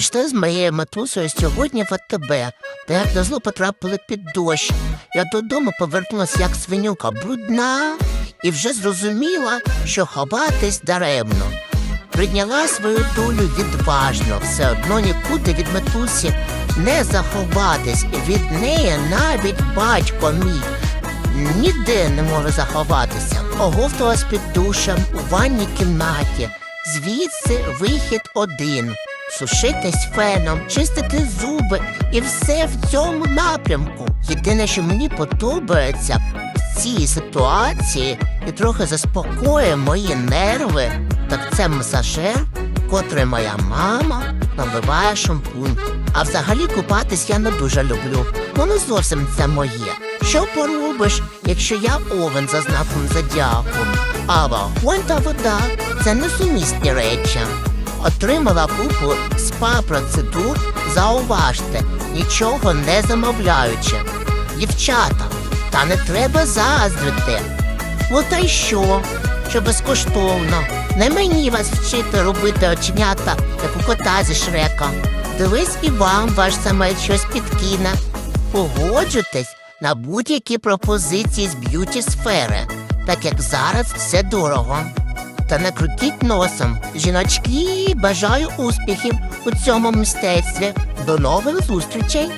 Пішли з моєю матусею сьогодні в АТБ, та як на зло потрапили під дощ. Я додому повернулася як свинюка брудна і вже зрозуміла, що ховатись даремно. Прийняла свою долю відважно, все одно нікуди від матусі не заховатись. Від неї навіть батько мій ніде не може заховатися. Оговталась під душем у ванній кімнаті. Звідси вихід один. Сушитись феном, чистити зуби і все в цьому напрямку. Єдине, що мені подобається в цій ситуації і трохи заспокоює мої нерви, так це масажер, котрий моя мама наливає шампунь. А взагалі купатись я не дуже люблю. Воно зовсім це моє. Що поробиш, якщо я овен за знаком зодіаку? А вогонь та вода це несумісні речі. Отримала купу спа-процедур, зауважте, нічого не замовляючи. Дівчата, та не треба заздрити. От а й що, що безкоштовно. Не мені вас вчити робити оченята, як у кота зі шрека. Дивись і вам ваш самець щось підкине. Погоджуйтесь на будь-які пропозиції з б'юті сфери, так як зараз все дорого та не крутіть носом. Жіночки, бажаю успіхів у цьому мистецтві. До нових зустрічей!